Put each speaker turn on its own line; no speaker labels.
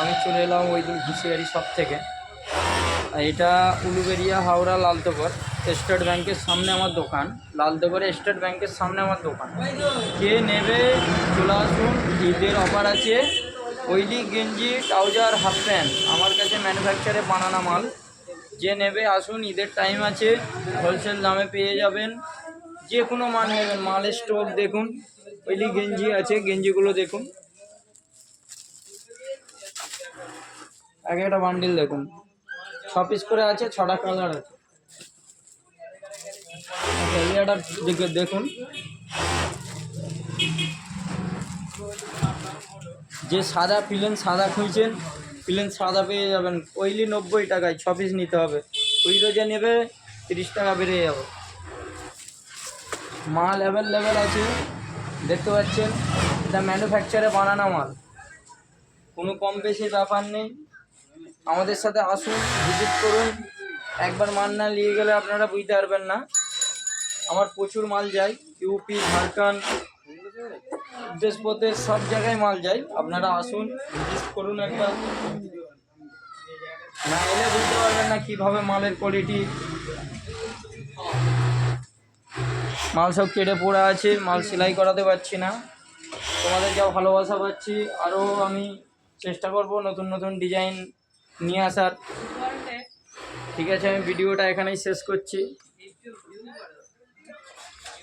আমি চলে এলাম ওই দিন ঘুষিয়ারি সব থেকে। এটা উলুবেরিয়া হাওড়া লালতগর স্টেট ব্যাংকের সামনে আমার দোকান। লালতগরে স্টেট ব্যাংকের সামনে আমার দোকান। কে নেবে চলে আসুন, ঈদের অফার আছে। ওইলি, গেঞ্জি, ট্রাউজার, হাফ প্যান্ট। আমার কাছে ম্যানুফ্যাকচারে বানানো মাল। যে নেবে আসুন, ঈদের টাইম আছে। হোলসেল দামে পেয়ে যাবেন। যে কোনো মাল নেবেন, মালের স্টক দেখুন। ওইলি, গেঞ্জি আছে, গেঞ্জিগুলো দেখুন। এক একটা বান্ডিল দেখুন। ছ পিস করে আছে, ছটা কালার আছে। দিকে দেখুন। যে সাদা প্লেন সাদা খুঁজছেন প্লেন সাদা পেয়ে যাবেন। ওইলি নব্বই টাকায় ছ পিস নিতে হবে। কুড়িটা যে নেবে তিরিশ টাকা বেড়ে যাবে। মাল অ্যাভেলেবেল আছে, দেখতে পাচ্ছেন? এটা ম্যানুফ্যাকচারে বানানো মাল। কোনো কম বেশি ব্যাপার নেই। আমাদের সাথে আসুন ভিজিট করুন। একবার মাল না নিয়ে গেলে আপনারা বুঝতে পারবেন না। আমার প্রচুর মাল যায় ইউপি ঝাড়খণ্ড দেশপথের সব জায়গায় মাল যায়। আপনারা আসুন ভিজিট করুন একবার। না এলে বুঝতে পারবেন না কীভাবে মালের কোয়ালিটি মাল সব কেটে পড়ে আছে, মাল সেলাই করাতে পারছি না। তোমাদের যা ভালোবাসা পাচ্ছি আরও আমি চেষ্টা করব নতুন নতুন ডিজাইন নিয়ে আসার। ঠিক আছে আমি ভিডিওটা এখানেই শেষ করছি।